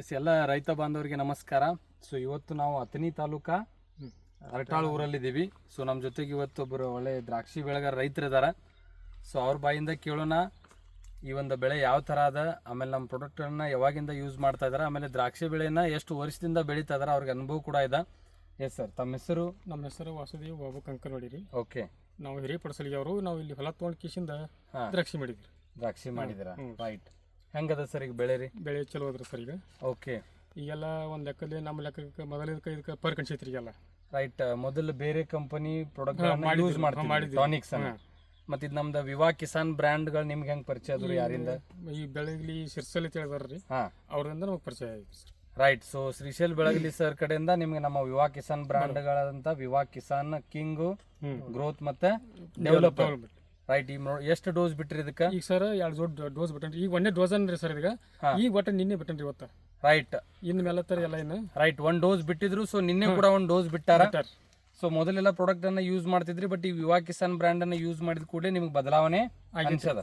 S ಎಲ್ಲ ರೈತ ಬಾಂಧವರಿಗೆ ನಮಸ್ಕಾರ. ಸೊ ಇವತ್ತು ನಾವು ಅಥಣಿ ತಾಲೂಕಾ ಅರಟಾಳು ಊರಲ್ಲಿದ್ದೀವಿ. ಸೊ ನಮ್ಮ ಜೊತೆಗೆ ಇವತ್ತು ಒಬ್ಬರು ಒಳ್ಳೆ ದ್ರಾಕ್ಷಿ ಬೆಳೆಗಾರ ರೈತರಿದ್ದಾರೆ ಸೊ ಅವ್ರ ಬಾಯಿಂದ ಕೇಳೋಣ ಈ ಒಂದು ಬೆಳೆ ಯಾವ ಥರ ಅದ ಆಮೇಲೆ ನಮ್ಮ ಪ್ರಾಡಕ್ಟನ್ನು ಯಾವಾಗಿಂದ ಯೂಸ್ ಮಾಡ್ತಾ ಇದ್ದಾರೆ ಆಮೇಲೆ ದ್ರಾಕ್ಷಿ ಬೆಳೆನ ಎಷ್ಟು ವರ್ಷದಿಂದ ಬೆಳೀತಾ ಇದಾರೆ ಅವ್ರಿಗೆ ಅನುಭವ ಕೂಡ ಇದೆ. ಎಸ್ ಸರ್ ತಮ್ಮ ಹೆಸರು? ನಮ್ಮ ಹೆಸರು ವಾಸುದೇವ್ ಬಾಬು ಕಂಕನವಾಡಿ ನೋಡಿರಿ ಓಕೆ. ನಾವು ಹಿರೇಪಡಸಲಿಗೆ ಅವರು ನಾವು ಇಲ್ಲಿ ಹೊಲ ತೊಗೊಂಡು ಕಿಶಿಂದ ದ್ರಾಕ್ಷಿ ಮಾಡಿದ್ರಿ ದ್ರಾಕ್ಷಿ ಮಾಡಿದ್ರ ರೈಟ್ ಹೆಂಗದ ಸರ್ ಈಗ ಬೆಳೆ ರೀ? ಬೆಳೆ ಚಲೋ ಅದ್ರಿ ಸರ್ ಈಗ. ಓಕೆ. ಈಗೆಲ್ಲ ಒಂದು ಲೆಕ್ಕದಲ್ಲಿ ನಮ್ಮ ಲೆಕ್ಕಕ್ಕೆ ಮೊದಲ ಇದಕ್ಕೆ ಪರ್ ಕಣ್ಸೈತ್ರಿ ಈಗೆಲ್ಲ. ರೈಟ್ ಮೊದಲು ಬೇರೆ ಕಂಪನಿ ಪ್ರಾಡಕ್ಟ್ ಯೂಸ್ ಮಾಡ್ತೀವಿ. ಟಾನಿಕ್ಸ್. ಮತ್ತೆ ಇದು ನಮ್ದು ವಿವಾ ಕಿಸಾನ್ ಬ್ರ್ಯಾಂಡ್ಗಳು ನಿಮ್ಗೆ ಹೆಂಗ್ ಪರಿಚಯ ಆದ್ರು ಯಾರಿಂದ? ಈ ಬೆಳಗಲಿ ಶಿರ್ಸಲಿ ತಿಳಿದಾರ ರೀ. ಹಾ. ಅವ್ರಿಂದ ನಮಗೆ ಪರಿಚಯ ಸರ್. ರೈಟ್ ಸೊ ಶ್ರೀಶೈಲ್ ಬೆಳಗಲಿ ಸರ್ ಕಡೆಯಿಂದ ನಿಮ್ಗೆ ನಮ್ಮ ವಿವಾ ಕಿಸಾನ್ ಬ್ರ್ಯಾಂಡ್ಗಳಾದಂಥ ವಿವಾ ಕಿಸಾನ್ ಕಿಂಗು ಗ್ರೋತ್ ಮತ್ತೆ ಡೆವಲಪರ್ ಡೆವಲಪ್ಮೆಂಟ್ ರೈಟ್ ಈ ನೋಡಿ ಎಷ್ಟು ಡೋಸ್ ಬಿಟ್ರಿ ಇದಕ್ಕೆ? ಈಗ ಸರ್ ಎರಡು ದೊಡ್ಡ ಡೋಸ್ ಬಿಟ್ಟನ್ರಿ. ಈಗ ಒಂದೇ ಡೋಸ್ ಅನ್ರಿ ಸರ್ ಈಗ. ಈಗ ಒಟ್ಟು ನಿನ್ನೆ ಬಿಟ್ಟನ್ರಿ ಇವತ್ತು. ರೈಟ್ ಇನ್ನು ಮೇಲೆ ತರ ಎಲ್ಲ ಇನ್ನು. ರೈಟ್ ಒನ್ ಡೋಸ್ ಬಿಟ್ಟಿದ್ರು ಸೊ ನಿನ್ನೆ ಕೂಡ ಒಂದು ಡೋಸ್ ಬಿಟ್ಟಾರ? ಸೊ ಮೊದಲೆಲ್ಲ ಪ್ರಾಡಕ್ಟ್ ಅನ್ನ ಯೂಸ್ ಮಾಡ್ತಿದ್ರಿ ಬಟ್ ಈ ವಿವಾ ಕಿಸಾನ್ ಬ್ರ್ಯಾಂಡ್ ಅನ್ನ ಯೂಸ್ ಮಾಡಿದ ಕೂಡಲೇ ನಿಮ್ಗೆ ಬದಲಾವಣೆ ಅನ್ಸದ.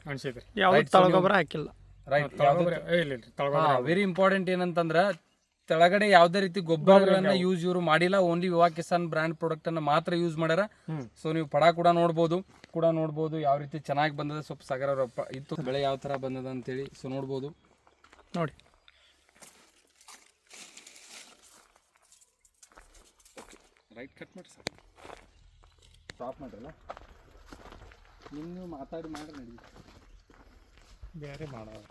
ಹಾಕಿಲ್ಲ. ರೈಟ್ ವೆರಿ ಇಂಪಾರ್ಟೆಂಟ್ ಏನಂತಂದ್ರ ತೆಳಗಡೆ ಯಾವ್ದೇ ರೀತಿ ಗೊಬ್ಬರಗಳನ್ನ ಯೂಸ್ ಇವರು ಮಾಡಿಲ್ಲ. Only Viva Kisan brand product ಅನ್ನ ಮಾತ್ರ ಯೂಸ್ ಮಾಡ್ಯಾರ. ಸೊ ನೀವು ಪಡ ಕೂಡ ನೋಡ್ಬೋದು ಕೂಡ ನೋಡ್ಬೋದು ಯಾವ ರೀತಿ ಚೆನ್ನಾಗಿ ಬಂದದ. ಸ್ವಲ್ಪ ಸಾಗರ ಇತ್ತು ಬೆಳೆ ಯಾವ ತರ ಬಂದದ ಅಂತೇಳಿ ಸೊ ನೋಡ್ಬೋದು. ನೋಡಿ. ರೈಟ್ ಕಟ್ ಮಾಡಿ ಸರ್. ಸ್ಟಾಪ್ ಮಾಡ್ರಲ್ಲ? ನೀವು ಮಾತಾಡಿ ಮಾಡಿ ನಡಿ. ಬೇರೆ ಮಾಡೋದು.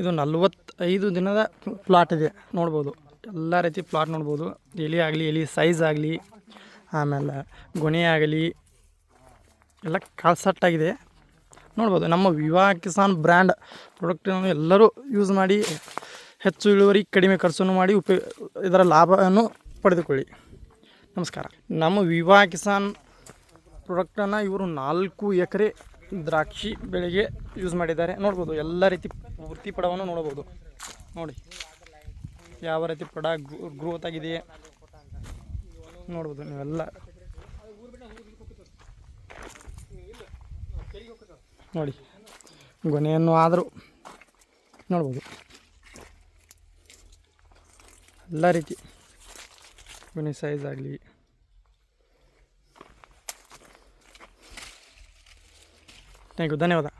ಇದು ನಲ್ವತ್ತೈದು ದಿನದ ಪ್ಲಾಟ್ ಇದೆ. ನೋಡ್ಬೋದು. ಎಲ್ಲ ರೀತಿ ಪ್ಲಾಟ್ ನೋಡ್ಬೋದು. ಎಲೆ ಆಗಲಿ, ಎಲೆ ಸೈಜ್ ಆಗಲಿ, ಆಮೇಲೆ ಗೊನೆ ಆಗಲಿ, ಎಲ್ಲ ಕಾಲ್ಸಟ್ಟಾಗಿದೆ ನೋಡ್ಬೋದು, ನಮ್ಮ ವಿವಾ ಕಿಸಾನ್ ಬ್ರ್ಯಾಂಡ್ ಪ್ರಾಡಕ್ಟನ್ನು ಎಲ್ಲರೂ ಯೂಸ್ ಮಾಡಿ, ಹೆಚ್ಚು ಇಳುವರಿ ಕಡಿಮೆ ಖರ್ಚನ್ನು ಮಾಡಿ ಉಪಯೋಗ ಇದರ ಲಾಭವನ್ನು ಪಡೆದುಕೊಳ್ಳಿ. ನಮಸ್ಕಾರ. ನಮ್ಮ ವಿವಾ ಕಿಸಾನ್ ಪ್ರಾಡಕ್ಟನ್ನು ಇವರು ನಾಲ್ಕು ಎಕರೆ ದ್ರಾಕ್ಷಿ ಬೆಳೆಗೆ ಯೂಸ್ ಮಾಡಿದ್ದಾರೆ. ನೋಡ್ಬೋದು, ಎಲ್ಲ ರೀತಿ ಪೂರ್ತಿ ಪಡವನ್ನು ನೋಡ್ಬೋದು. ನೋಡಿ. ಯಾವ ರೀತಿ ಪ್ರಾಡಕ್ಟ್ ಗ್ರೋತ್ ಆಗಿದೆ? ನೋಡ್ಬೋದು ನೀವೆಲ್ಲ. ನೋಡಿ, ಗೊನೆಯನ್ನು ಆದರೂ ನೋಡ್ಬೋದು. ಎಲ್ಲ ರೀತಿ ಗೊನೆ ಸೈಜ್ ಆಗಲಿ. ಥ್ಯಾಂಕ್ ಯು ಧನ್ಯವಾದ.